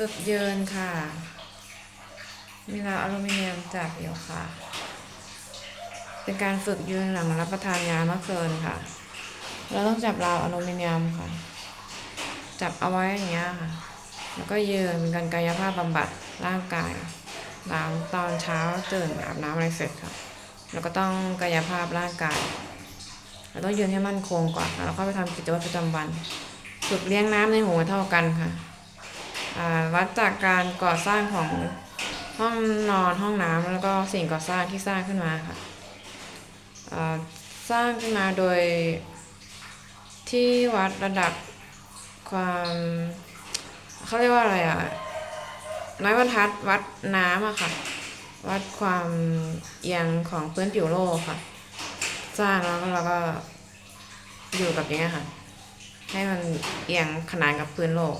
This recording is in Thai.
ฝึกยืนค่ะ มีราอลูมิเนียมจับอยู่ค่ะ เป็นการฝึกยืนหลังรับประทานยาเมื่อคืนค่ะ เราต้องจับราวอลูมิเนียมค่ะ จับเอาไว้อย่างเงี้ยค่ะ แล้วก็ยืนเป็นการกายภาพบำบัดร่างกายหลังตอนเช้าตื่นอาบน้ำอะไรเสร็จค่ะ แล้วก็ต้องกายภาพร่างกายเราต้องยืนให้มั่นคงก่อนแล้วก็ไปทำกิจวัตรประจำวัน ฝึกเลี้ยงน้ำในหูให้เท่ากันค่ะ วัดจากการก่อสร้างของห้องนอนห้องน้ำแล้วก็สิ่งก่อสร้างที่สร้างขึ้นมาค่ะสร้างขึ้นมาโดยที่วัดระดับความเขาเรียกว่าอะไรอะไม้บรรทัดวัดน้ำอะค่ะ วัดความเอียงของพื้นผิวโลกค่ะ สร้างแล้วเราก็อยู่กับอย่างเงี้ยค่ะ ให้มันเอียงขนานกับพื้นโลก